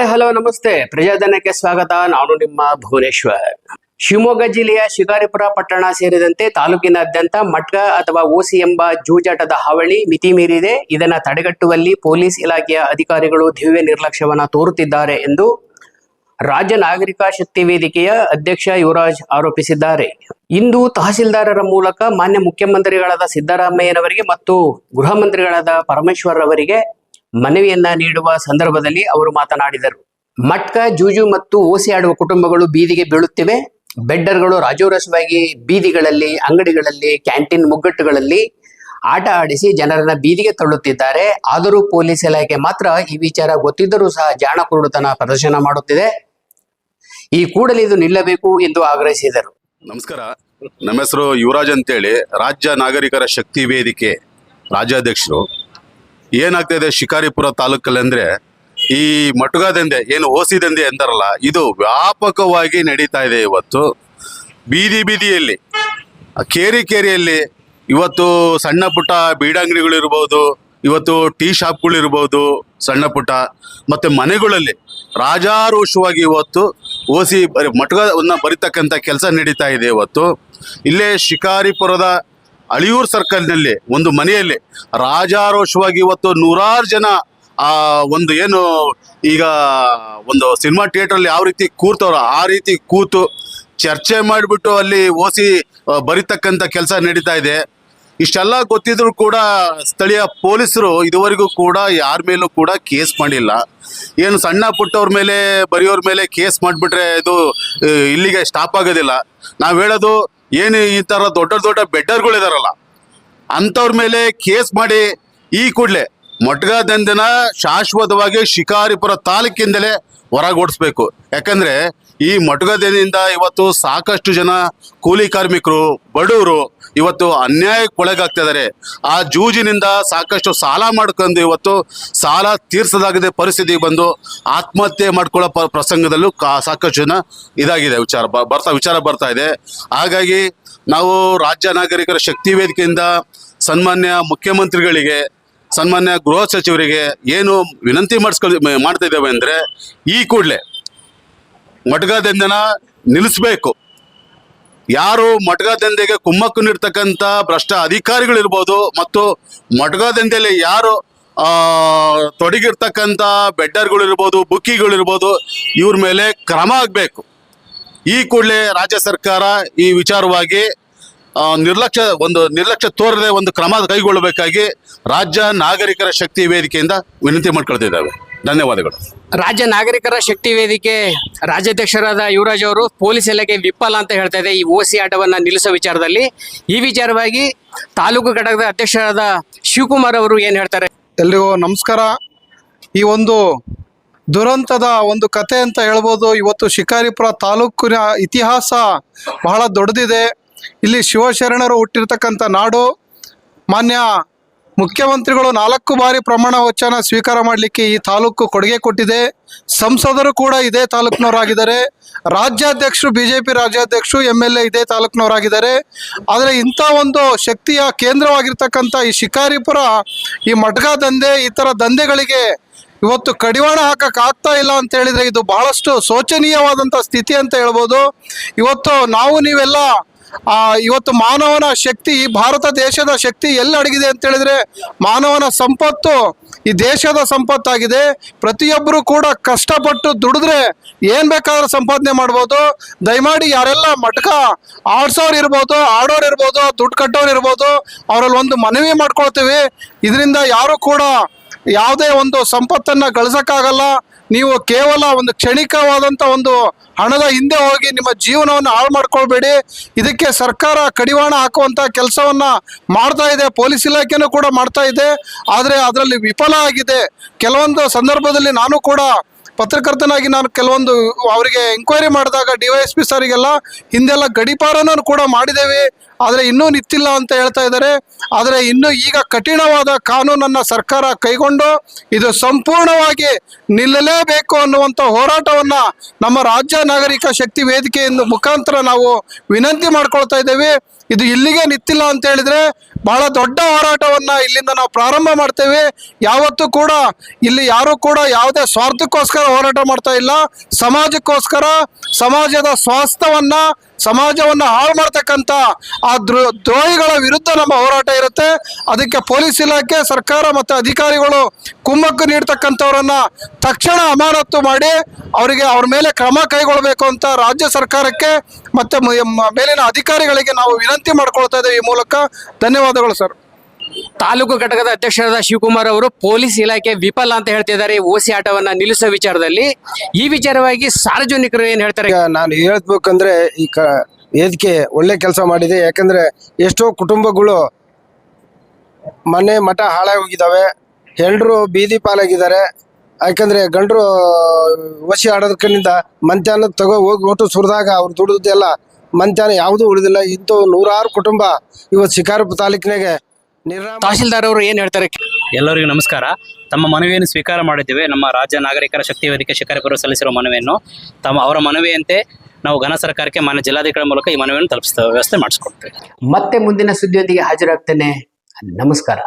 Hi, hello, ನಮಸ್ತೆ. ಪ್ರಜಾಧನಕ್ಕೆ ಸ್ವಾಗತ. ನಾನು ನಿಮ್ಮ ಭುವನೇಶ್ವರ್. ಶಿವಮೊಗ್ಗ ಜಿಲ್ಲೆಯ ಶಿಕಾರಿಪುರ ಪಟ್ಟಣ ಸೇರಿದಂತೆ ತಾಲೂಕಿನಾದ್ಯಂತ ಮಟ್ಕ ಅಥವಾ ಓಸಿ ಎಂಬ ಜೂಜಾಟದ ಹಾವಳಿ ಮಿತಿ ಮೀರಿದೆ ಇದನ್ನ ತಡೆಗಟ್ಟುವಲ್ಲಿ ಪೊಲೀಸ್ ಇಲಾಖೆಯ ಅಧಿಕಾರಿಗಳು ದಿವ್ಯ ನಿರ್ಲಕ್ಷ್ಯವನ್ನ ತೋರುತ್ತಿದ್ದಾರೆ ಎಂದು ರಾಜ್ಯ ನಾಗರಿಕ ಶಕ್ತಿ ವೇದಿಕೆಯ ಅಧ್ಯಕ್ಷ ಯುವರಾಜ್ ಆರೋಪಿಸಿದ್ದಾರೆ. ಇಂದು ತಹಸೀಲ್ದಾರರ ಮೂಲಕ ಮಾನ್ಯ ಮುಖ್ಯಮಂತ್ರಿಗಳಾದ ಸಿದ್ದರಾಮಯ್ಯನವರಿಗೆ ಮತ್ತು ಗೃಹ ಮಂತ್ರಿಗಳಾದ ಪರಮೇಶ್ವರ್ ಅವರಿಗೆ ಮನವಿಯನ್ನ ನೀಡುವ ಸಂದರ್ಭದಲ್ಲಿ ಅವರು ಮಾತನಾಡಿದರು. ಮಟ್ಕ, ಜೂಜು ಮತ್ತು ಓಸಿ ಆಡುವ ಕುಟುಂಬಗಳು ಬೀದಿಗೆ ಬೀಳುತ್ತಿವೆ. ಬೆಡ್ಡರ್ಗಳು ರಾಜೋರಸವಾಗಿ ಬೀದಿಗಳಲ್ಲಿ, ಅಂಗಡಿಗಳಲ್ಲಿ, ಕ್ಯಾಂಟೀನ್ ಮುಗ್ಗಟ್ಟುಗಳಲ್ಲಿ ಆಟ ಆಡಿಸಿ ಜನರನ್ನ ಬೀದಿಗೆ ತಳ್ಳುತ್ತಿದ್ದಾರೆ. ಆದರೂ ಪೊಲೀಸ್ ಇಲಾಖೆ ಮಾತ್ರ ಈ ವಿಚಾರ ಗೊತ್ತಿದ್ದರೂ ಸಹ ಜಾಣ ಕುರುಡುತನ ಪ್ರದರ್ಶನ ಮಾಡುತ್ತಿದೆ. ಈ ಕೂಡಲೇ ಇದು ನಿಲ್ಲಬೇಕು ಎಂದು ಆಗ್ರಹಿಸಿದರು. ನಮಸ್ಕಾರ. ನಮ್ಮ ಹೆಸರು ಯುವರಾಜ್ ಅಂತೇಳಿ. ರಾಜ್ಯ ನಾಗರಿಕರ ಶಕ್ತಿ ವೇದಿಕೆ ರಾಜ್ಯಾಧ್ಯಕ್ಷರು. ಏನಾಗ್ತಾ ಇದೆ ಶಿಕಾರಿಪುರ ತಾಲೂಕಲ್ಲಿ ಅಂದ್ರೆ ಈ ಮಟುಗ ದಂಧೆ, ಏನು ಓಸಿ ದಂಧೆ ಅಂತಾರಲ್ಲ, ಇದು ವ್ಯಾಪಕವಾಗಿ ನಡೀತಾ ಇದೆ ಇವತ್ತು. ಬೀದಿ ಬೀದಿಯಲ್ಲಿ ಕೇರಿ ಕೇರಿಯಲ್ಲಿ ಇವತ್ತು ಸಣ್ಣ ಪುಟ್ಟ ಬೀಡಂಗಡಿಗಳಿರ್ಬೋದು ಇವತ್ತು ಟೀ ಶಾಪ್ಗಳಿರ್ಬೋದು ಸಣ್ಣ ಪುಟ್ಟ, ಮತ್ತೆ ಮನೆಗಳಲ್ಲಿ ರಾಜಾರೋಷವಾಗಿ ಇವತ್ತು ಓಸಿ ಬರಿ ಮಟುಗ ಬರಿತಕ್ಕಂಥ ಕೆಲಸ ನಡೀತಾ ಇದೆ ಇವತ್ತು. ಇಲ್ಲೇ ಶಿಕಾರಿಪುರದ ಅಳಿಯೂರು ಸರ್ಕಲ್ನಲ್ಲಿ ಒಂದು ಮನೆಯಲ್ಲಿ ರಾಜಾರೋಷವಾಗಿ ಇವತ್ತು ನೂರಾರು ಜನ ಆ ಒಂದು ಏನು ಈಗ ಒಂದು ಸಿನಿಮಾ ಥಿಯೇಟ್ರಲ್ಲಿ ಯಾವ ರೀತಿ ಕೂರ್ತವ್ರ ಆ ರೀತಿ ಕೂತು ಚರ್ಚೆ ಮಾಡಿಬಿಟ್ಟು ಅಲ್ಲಿ ಓಸಿ ಬರಿತಕ್ಕಂಥ ಕೆಲಸ ನಡೀತಾ ಇದೆ. ಇಷ್ಟೆಲ್ಲ ಗೊತ್ತಿದ್ರು ಕೂಡ ಸ್ಥಳೀಯ ಪೊಲೀಸರು ಇದುವರೆಗೂ ಕೂಡ ಯಾರ ಮೇಲೂ ಕೂಡ ಕೇಸ್ ಮಾಡಿಲ್ಲ. ಏನು ಸಣ್ಣ ಪುಟ್ಟವ್ರ ಮೇಲೆ ಬರೆಯೋರ ಮೇಲೆ ಕೇಸ್ ಮಾಡಿಬಿಟ್ರೆ ಇದು ಇಲ್ಲಿಗೆ ಸ್ಟಾಪ್ ಆಗೋದಿಲ್ಲ. ನಾವು ಹೇಳೋದು ಏನು ಈ ಥರ ದೊಡ್ಡ ದೊಡ್ಡ ಬೆಡ್ಡರ್ಗಳಿದಾರಲ್ಲ, ಅಂಥವ್ರ ಮೇಲೆ ಕೇಸ್ ಮಾಡಿ ಈ ಕೂಡಲೇ ಮೊಟ್ಗ ಶಾಶ್ವತವಾಗಿ ಶಿಕಾರಿಪುರ ತಾಲೂಕಿಂದಲೇ ಹೊರಗೋಡಿಸ್ಬೇಕು. ಯಾಕಂದ್ರೆ ಈ ಮೊಟ್ಗದಿಂದ ಇವತ್ತು ಸಾಕಷ್ಟು ಜನ ಕೂಲಿ ಕಾರ್ಮಿಕರು, ಬಡವರು ಇವತ್ತು ಅನ್ಯಾಯಕ್ಕೆ ಒಳಗಾಗ್ತಾ ಇದ್ದಾರೆ ಆ ಜೂಜಿನಿಂದ ಸಾಕಷ್ಟು ಸಾಲ ಮಾಡ್ಕೊಂಡು ಇವತ್ತು ಸಾಲ ತೀರ್ಸದಾಗದೆ ಪರಿಸ್ಥಿತಿ ಬಂದು ಆತ್ಮಹತ್ಯೆ ಮಾಡ್ಕೊಳ್ಳೋ ಪ್ರಸಂಗದಲ್ಲೂ ಕಾ ಸಾಕಷ್ಟು ಜನ ಇದಾಗಿದೆ ವಿಚಾರ ಬರ್ತಾ ವಿಚಾರ ಬರ್ತಾ ಇದೆ. ಹಾಗಾಗಿ ನಾವು ರಾಜ್ಯ ನಾಗರಿಕರ ಶಕ್ತಿ ವೇದಿಕೆಯಿಂದ ಸನ್ಮಾನ್ಯ ಮುಖ್ಯಮಂತ್ರಿಗಳಿಗೆ, ಸನ್ಮಾನ್ಯ ಗೃಹ ಸಚಿವರಿಗೆ ಏನು ವಿನಂತಿ ಮಾಡಿಸ್ಕೊಳ್ ಮಾಡ್ತಾ ಇದ್ದೇವೆ ಅಂದರೆ ಈ ಕೂಡಲೇ ಮಟ್ಗಾದಿಂದನ ನಿಲ್ಲಿಸ್ಬೇಕು. ಯಾರು ಮಟಕ ದಂಧೆಗೆ ಕುಮ್ಮಕ್ಕು ನೀಡ್ತಕ್ಕಂಥ ಭ್ರಷ್ಟ ಅಧಿಕಾರಿಗಳಿರ್ಬೋದು ಮತ್ತು ಮಟಕ ದಂಧೆಯಲ್ಲಿ ಯಾರು ತೊಡಗಿರ್ತಕ್ಕಂಥ ಬೆಡ್ಡರ್ಗಳಿರ್ಬೋದು, ಬುಕ್ಕಿಗಳಿರ್ಬೋದು, ಇವ್ರ ಮೇಲೆ ಕ್ರಮ ಆಗಬೇಕು. ಈ ಕೂಡಲೇ ರಾಜ್ಯ ಸರ್ಕಾರ ಈ ವಿಚಾರವಾಗಿ ನಿರ್ಲಕ್ಷ್ಯ ಒಂದು ನಿರ್ಲಕ್ಷ್ಯ ತೋರದೆ ಒಂದು ಕ್ರಮ ಕೈಗೊಳ್ಳಬೇಕಾಗಿ ರಾಜ್ಯ ನಾಗರಿಕರ ಶಕ್ತಿ ವೇದಿಕೆಯಿಂದ ವಿನಂತಿ ಮಾಡ್ಕೊಳ್ತಿದ್ದಾವೆ ಧನ್ಯವಾದಗಳು. ರಾಜ್ಯ ನಾಗರಿಕರ ಶಕ್ತಿ ವೇದಿಕೆ ರಾಜ್ಯಾಧ್ಯಕ್ಷರಾದ ಯುವರಾಜ್ ಅವರು ಪೊಲೀಸ್ ಇಲಾಖೆ ವಿಫಲ ಅಂತ ಹೇಳ್ತಾ ಇದೆ ಈ ಓಸಿ ಆಟವನ್ನು ನಿಲ್ಲಿಸೋ ವಿಚಾರದಲ್ಲಿ. ಈ ವಿಚಾರವಾಗಿ ತಾಲೂಕು ಘಟಕದ ಅಧ್ಯಕ್ಷರಾದ ಶಿವಕುಮಾರ್ ಅವರು ಏನು ಹೇಳ್ತಾರೆ? ಎಲ್ರಿಗೂ ನಮಸ್ಕಾರ. ಈ ಒಂದು ದುರಂತದ ಒಂದು ಕತೆ ಅಂತ ಹೇಳ್ಬೋದು. ಇವತ್ತು ಶಿಕಾರಿಪುರ ತಾಲೂಕಿನ ಇತಿಹಾಸ ಬಹಳ ದೊಡ್ಡದಿದೆ. ಇಲ್ಲಿ ಶಿವಶರಣರು ಹುಟ್ಟಿರ್ತಕ್ಕಂಥ ನಾಡು ಮಾನ್ಯ ಮುಖ್ಯಮಂತ್ರಿಗಳು ನಾಲ್ಕು ಬಾರಿ ಪ್ರಮಾಣ ವಚನ ಸ್ವೀಕಾರ ಮಾಡಲಿಕ್ಕೆ ಈ ತಾಲೂಕು ಕೊಡುಗೆ ಕೊಟ್ಟಿದೆ. ಸಂಸದರು ಕೂಡ ಇದೇ ತಾಲೂಕಿನವರಾಗಿದ್ದಾರೆ. ರಾಜ್ಯಾಧ್ಯಕ್ಷರು ಬಿ ಜೆ ಪಿ ರಾಜ್ಯಾಧ್ಯಕ್ಷರು ಎಂ ಎಲ್ ಎ ಇದೇ ತಾಲೂಕಿನವರಾಗಿದ್ದಾರೆ. ಆದರೆ ಇಂಥ ಒಂದು ಶಕ್ತಿಯ ಕೇಂದ್ರವಾಗಿರ್ತಕ್ಕಂಥ ಈ ಶಿಕಾರಿಪುರ, ಈ ಮಟ್ಗ ದಂಧೆ, ಈ ಥರ ದಂಧೆಗಳಿಗೆ ಇವತ್ತು ಕಡಿವಾಣ ಹಾಕಕ್ ಆಗ್ತಾ ಇಲ್ಲ ಅಂತ ಹೇಳಿದ್ರೆ ಇದು ಬಹಳಷ್ಟು ಶೋಚನೀಯವಾದಂಥ ಸ್ಥಿತಿ ಅಂತ ಹೇಳ್ಬೋದು. ಇವತ್ತು ನಾವು ನೀವೆಲ್ಲ ಇವತ್ತು ಮಾನವನ ಶಕ್ತಿ, ಭಾರತ ದೇಶದ ಶಕ್ತಿ ಎಲ್ಲಿ ಅಡಗಿದೆ ಅಂತ ಹೇಳಿದ್ರೆ, ಮಾನವನ ಸಂಪತ್ತು ಈ ದೇಶದ ಸಂಪತ್ತಾಗಿದೆ. ಪ್ರತಿಯೊಬ್ಬರು ಕೂಡ ಕಷ್ಟಪಟ್ಟು ದುಡಿದ್ರೆ ಏನ್ ಬೇಕಾದ್ರೂ ಸಂಪಾದನೆ ಮಾಡ್ಬೋದು. ದಯಮಾಡಿ ಯಾರೆಲ್ಲ ಮಟ್ಕ ಆಡ್ಸೋರು ಇರ್ಬೋದು, ಆಡೋರು ಇರ್ಬೋದು, ದುಡ್ಡು ಕಟ್ಟೋರು ಇರ್ಬೋದು, ಅವರಲ್ಲಿ ಒಂದು ಮನವಿ ಮಾಡ್ಕೊಳ್ತೀವಿ. ಇದರಿಂದ ಯಾರು ಕೂಡ ಯಾವುದೇ ಒಂದು ಸಂಪತ್ತನ್ನ ಗಳಿಸಕ್ಕಾಗಲ್ಲ. ನೀವು ಕೇವಲ ಒಂದು ಕ್ಷಣಿಕವಾದಂಥ ಒಂದು ಹಣದ ಹಿಂದೆ ಹೋಗಿ ನಿಮ್ಮ ಜೀವನವನ್ನು ಹಾಳು ಮಾಡ್ಕೊಳ್ಬೇಡಿ. ಇದಕ್ಕೆ ಸರ್ಕಾರ ಕಡಿವಾಣ ಹಾಕುವಂಥ ಕೆಲಸವನ್ನ ಮಾಡ್ತಾ ಇದೆ. ಪೊಲೀಸ್ ಇಲಾಖೆನೂ ಕೂಡ ಮಾಡ್ತಾ ಇದೆ. ಆದರೆ ಅದರಲ್ಲಿ ವಿಫಲ ಆಗಿದೆ. ಕೆಲವೊಂದು ಸಂದರ್ಭದಲ್ಲಿ ನಾನು ಕೂಡ ಪತ್ರಕರ್ತನಾಗಿ ನಾನು ಕೆಲವೊಂದು ಅವರಿಗೆ ಎಂಕ್ವೈರಿ ಮಾಡಿದಾಗ ಡಿ ವೈ ಎಸ್ ಪಿ ಸಾರಿಗೆಲ್ಲ ಹಿಂದೆಲ್ಲ ಗಡಿಪಾರನೂ ಕೂಡ ಮಾಡಿದ್ದೇವೆ. ಆದರೆ ಇನ್ನೂ ನಿಂತಿಲ್ಲ ಅಂತ ಹೇಳ್ತಾ ಇದ್ದಾರೆ. ಆದರೆ ಇನ್ನು ಈಗ ಕಠಿಣವಾದ ಕಾನೂನನ್ನು ಸರ್ಕಾರ ಕೈಗೊಂಡು ಇದು ಸಂಪೂರ್ಣವಾಗಿ ನಿಲ್ಲಲೇಬೇಕು ಅನ್ನುವಂಥ ಹೋರಾಟವನ್ನು ನಮ್ಮ ರಾಜ್ಯ ನಾಗರಿಕ ಶಕ್ತಿ ವೇದಿಕೆಯಿಂದ ಮುಖಾಂತರ ನಾವು ವಿನಂತಿ ಮಾಡ್ಕೊಳ್ತಾ ಇದ್ದೇವೆ. ಇದು ಇಲ್ಲಿಗೆ ನಿಂತಿಲ್ಲ ಅಂತ ಹೇಳಿದ್ರೆ ಬಹಳ ದೊಡ್ಡ ಹೋರಾಟವನ್ನ ಇಲ್ಲಿಂದ ನಾವು ಪ್ರಾರಂಭ ಮಾಡ್ತೇವೆ. ಯಾವತ್ತೂ ಕೂಡ ಇಲ್ಲಿ ಯಾರು ಕೂಡ ಯಾವುದೇ ಸ್ವಾರ್ಥಕ್ಕೋಸ್ಕರ ಹೋರಾಟ ಮಾಡ್ತಾ ಇಲ್ಲ. ಸಮಾಜಕ್ಕೋಸ್ಕರ, ಸಮಾಜದ ಸ್ವಾಸ್ಥ್ಯವನ್ನ ಸಮಾಜವನ್ನ ಹಾಳು ಮಾಡ್ತಕ್ಕಂಥ ಆ ದ್ರೋ, ದ್ರೋಹಿಗಳ ವಿರುದ್ಧ ನಮ್ಮ ಹೋರಾಟ ಇರುತ್ತೆ. ಅದಕ್ಕೆ ಪೊಲೀಸ್ ಇಲಾಖೆ, ಸರ್ಕಾರ ಮತ್ತು ಅಧಿಕಾರಿಗಳು ಕುಮ್ಮಕ್ಕು ನೀಡ್ತಕ್ಕಂಥವ್ರನ್ನ ತಕ್ಷಣ ಅಮಾನತು ಮಾಡಿ ಅವರಿಗೆ ಅವ್ರ ಮೇಲೆ ಕ್ರಮ ಕೈಗೊಳ್ಳಬೇಕು ಅಂತ ರಾಜ್ಯ ಸರ್ಕಾರಕ್ಕೆ ಮತ್ತೆ ಮೇಲಿನ ಅಧಿಕಾರಿಗಳಿಗೆ ನಾವು ವಿನಂತಿ ಮಾಡ್ಕೊಳ್ತಾ ಇದ್ದೇವೆ ಈ ಮೂಲಕ. ಧನ್ಯವಾದಗಳು ಸರ್. ತಾಲೂಕು ಘಟಕದ ಅಧ್ಯಕ್ಷರಾದ ಶಿವಕುಮಾರ್ ಅವರು ಪೊಲೀಸ್ ಇಲಾಖೆ ವಿಫಲ ಅಂತ ಹೇಳ್ತಿದ್ದಾರೆ ಓಸಿ ಆಟವನ್ನ ನಿಲ್ಲಿಸೋ ವಿಚಾರದಲ್ಲಿ. ಈ ವಿಚಾರವಾಗಿ ಸಾರ್ವಜನಿಕರು ಏನ್ ಹೇಳ್ತಾರೆ? ನಾನು ಹೇಳ್ಬೇಕಂದ್ರೆ ಈ ಕ ವೇದಿಕೆ ಒಳ್ಳೆ ಕೆಲಸ ಮಾಡಿದೆ. ಯಾಕಂದ್ರೆ ಎಷ್ಟೋ ಕುಟುಂಬಗಳು ಮನೆ ಮಠ ಹಾಳಾಗಿ ಹೋಗಿದ್ದಾವೆ ಹೆಂಡರು ಬೀದಿ ಪಾಲಾಗಿದ್ದಾರೆ. ಯಾಕಂದ್ರೆ ಗಂಡರು ಓಸಿ ಆಡೋದಕ್ಕಿಂತ ಮಂತ್ಯಾನ ತಗೋ ಹೋಗಿ ಒಟ್ಟು ಸುರಿದಾಗ ಅವ್ರು ದುಡಿದೆಲ್ಲ ಮಂತ್ಯಾನ ಯಾವುದೂ ಉಳಿದಿಲ್ಲ. ಇಂಥ ನೂರಾರು ಕುಟುಂಬ ಇವತ್ತು ಶಿಕಾರಪುರ ತಾಲೂಕಿನಾಗೆ ತಹಶೀಲ್ದಾರ್ ಅವರು ಏನ್ ಹೇಳ್ತಾರೆ? ಎಲ್ಲರಿಗೂ ನಮಸ್ಕಾರ. ತಮ್ಮ ಮನವಿಯನ್ನು ಸ್ವೀಕಾರ ಮಾಡಿದ್ದೇವೆ. ನಮ್ಮ ರಾಜ್ಯ ನಾಗರಿಕರ ಶಕ್ತಿ ವೇದಿಕೆ ಶಿಕಾರಿಪುರ ಸಲ್ಲಿಸಿರುವ ಮನವಿಯನ್ನು ತಮ್ಮ ಅವರ ಮನವಿಯಂತೆ ನಾವು ಘನ ಸರ್ಕಾರಕ್ಕೆ ಮಾನ್ಯ ಜಿಲ್ಲಾಧಿಕಾರಿ ಮೂಲಕ ಈ ಮನವಿಯನ್ನು ತಲುಪಿಸ್ತೇವೆ ವ್ಯವಸ್ಥೆ ಮಾಡಿಸ್ಕೊಡ್ತೇವೆ. ಮತ್ತೆ ಮುಂದಿನ ಸುದ್ದಿಯೊಂದಿಗೆ ಹಾಜರಾಗ್ತೇನೆ. ನಮಸ್ಕಾರ.